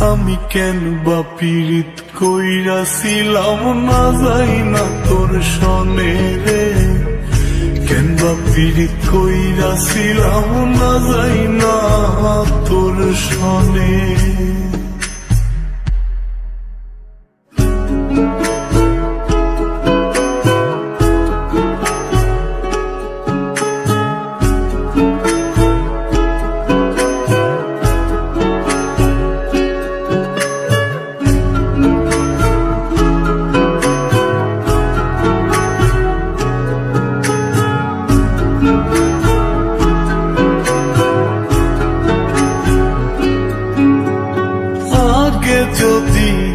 আমি কেন বা পীড়িত কইরা ছিলাম, না যাই না তোর সনে রে। কেন বা পীড়িত কইরা ছিলাম, না যাই না তোর সনে।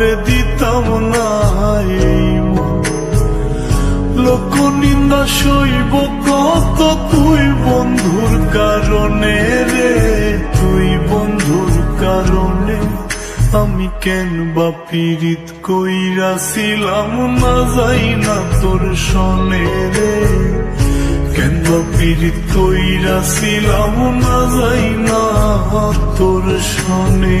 তোরে দিতাম না। লোক নিন্দা সইব কত তুই বন্ধুর কারণে রে? তুই বন্ধুর কারণে আমি কেন বা পীড়িত কইরা ছিলাম না যাই না তোর সনে রে? কেন বা পীড়িত কইরা ছিলাম না যাই না তোর সনে?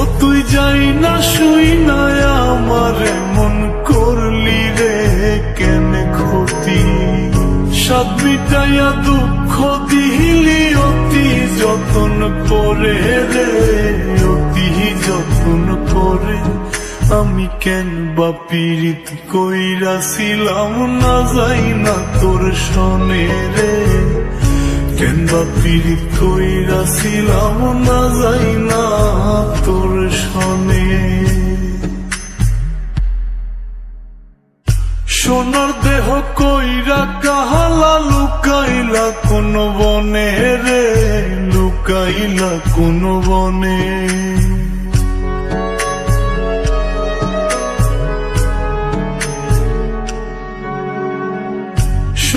ও তুই যাই না শুই না আমার মন করলি রে, কেন ক্ষতি? সাত মিটাইয়া দুঃখ দিলি, অতি যতন করে রে, অতি যতন করে। আমি কেন বা পীড়িত কইরা ছিলাম, না যাই না তোর সনে রে। কেন বা পীড়িত ছিলাম না যাই না তোর সনে। সোনার দেহ কইরা কাহালা লুকাইলা কোন বনে রে? লুকাইলা কোন বনে?